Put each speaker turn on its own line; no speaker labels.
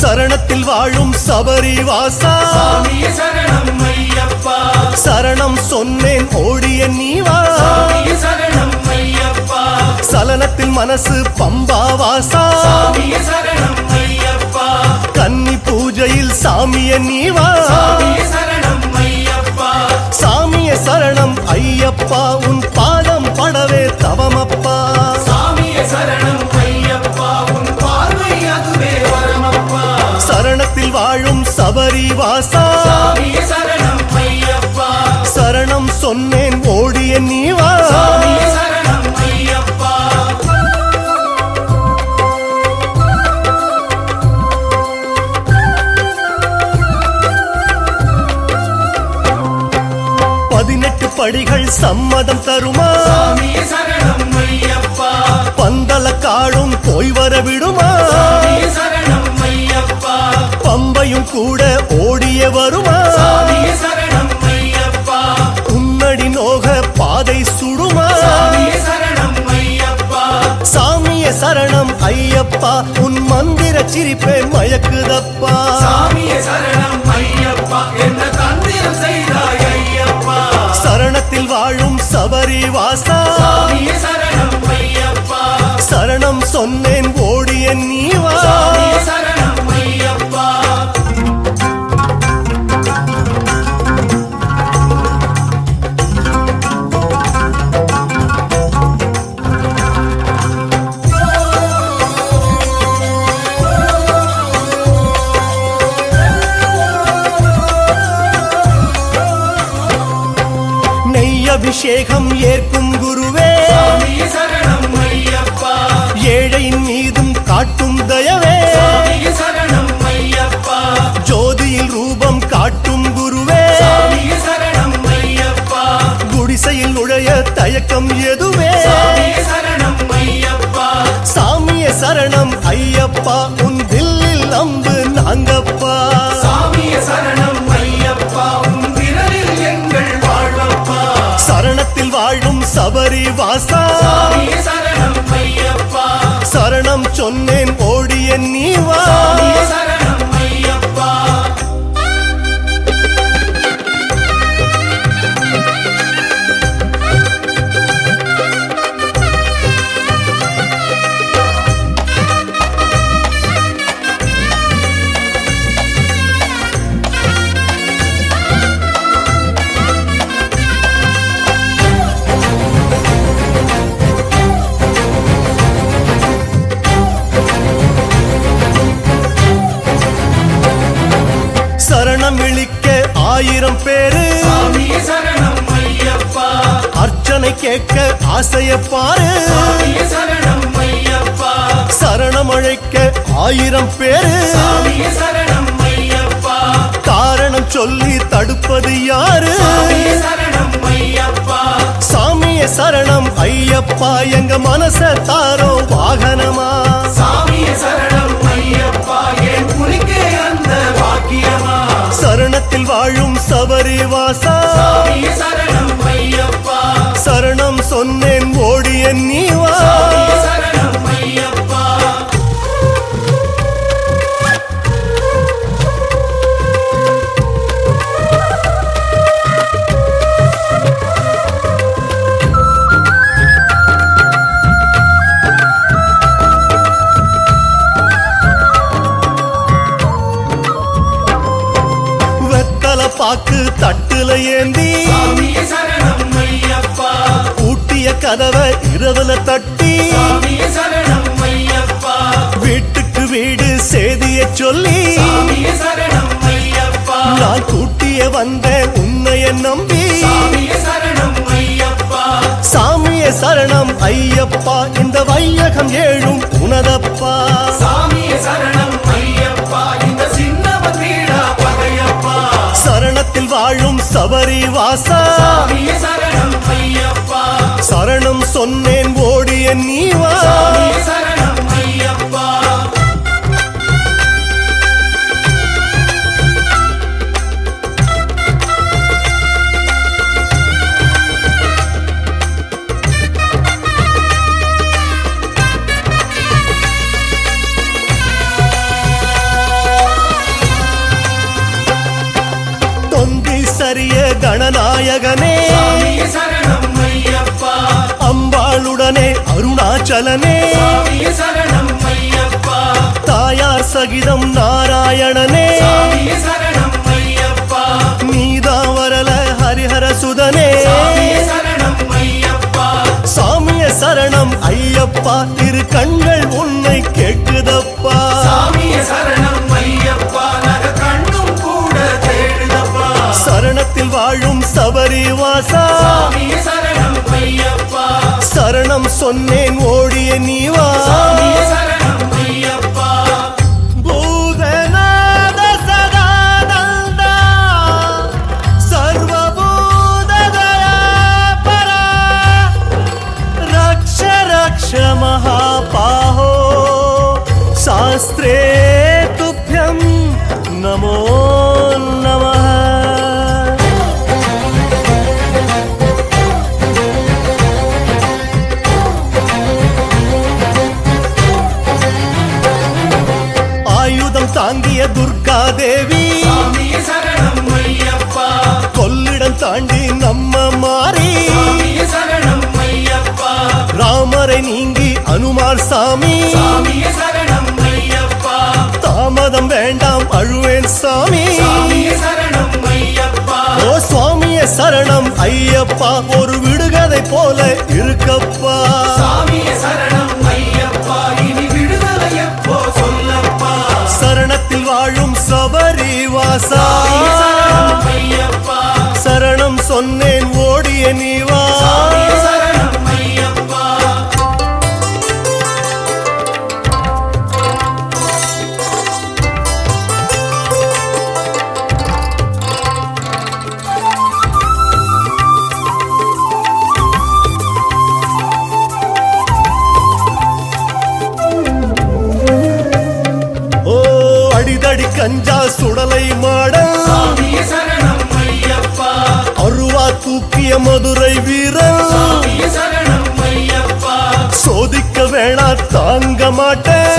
சரணத்தில் வாழும் சபரி வாசா.
சரணம்
சொன்னேன் ஓடிய நீவா. சலனத்தில் மனசு பம்பா வாசா. கன்னி பூஜையில் சாமிய நீவா. வாசா.
சரணம்
சொன்னேன் ஓடிய நீவா பதினெட்டு படிகள் சம்மதம் தருமா? பந்தல காடும் போய் வர உன் மந்திர சிரிப்பே மயக்குதப்பா.
சாமியே சரணம் ஐயப்பா. என்ன தந்திரம் செய்தாய் ஐயப்பா.
சரணத்தில் வாழும் சபரி வாசா
சரணம்
சொன்னேன் அபிஷேகம் ஏற்கும் குருவே.
சாமியே சரணம் ஐயப்பா.
ஏழையின் மீதும் காட்டும் தயவே.
சாமியே சரணம் ஐயப்பா.
ஜோதியில் ரூபம் காட்டும் குருவே.
சாமியே சரணம் ஐயப்பா.
குடிசையில் நுழைய தயக்கம் எதுவே.
சாமியே சரணம் ஐயப்பா.
சாமிய சரணம் ஐயப்பா உன் சபரி வாசா.
சரணம்
சொன்னேன் ஓடிய நீவா
சரணம்
இழிக்க ஆயிரம் பேரு. அர்ச்சனை கேட்க ஆசைய பாரு.
சாமியே சரணம்
அழைக்க ஆயிரம் பேரு. காரணம் சொல்லி தடுப்பது யாரு?
சாமியே சரணம் ஐயப்பா.
சாமிய சரணம் ஐயப்பா. எங்க மனச தாரோ வாகனமா? வாழும் சபரிவாசா பாக்கு தட்டுல ஏந்தி ஊட்டிய கதவை இரவுல தட்டி வீட்டுக்கு வீடு செய்திய சொல்லி நான் கூட்டிய வந்த உன்னைய நம்பி
சாமியே சரணம் ஐயப்பா.
சாமிய சரணம் ஐயப்பா. இந்த வையகம் ஏழும் உனதப்பா. வாழும் சபரி வாசா.
சரணம்
சொன்னேன் ஓடிய நீவா கணநாயகனே அம்பாளுடனே அருணாச்சலனே. தாயார் சகிதம் நாராயணனே.
சுவாமியே சரணம் ஐயப்பா.
நீதா வரல ஹரிஹர சுதனே. சாமிய சரணம் ஐயப்பா. திரு கண்கள் சரணத்தில் வாழும் சபரி வாசா.
சரணம்
சொன்னேன் ஓடிய நீவா.
சாமியே சரணம் ஐயப்பா
பூதநாத தேவி. கொள்ளிடம் தாண்டி நம்ம மாறி. ராமரை நீங்கி அனுமார் சாமி. தாமதம் வேண்டாம் அழுவேன் சாமி. ஓ சுவாமிய சரணம் ஐயப்பா. ஒரு விடுகதை போல இருக்கப்பா. கஞ்சா சுடலை
ஐயப்பா.
அருவா தூக்கிய மதுரை வீரன். சோதிக்க வேணா தாங்க மாட்டேன்.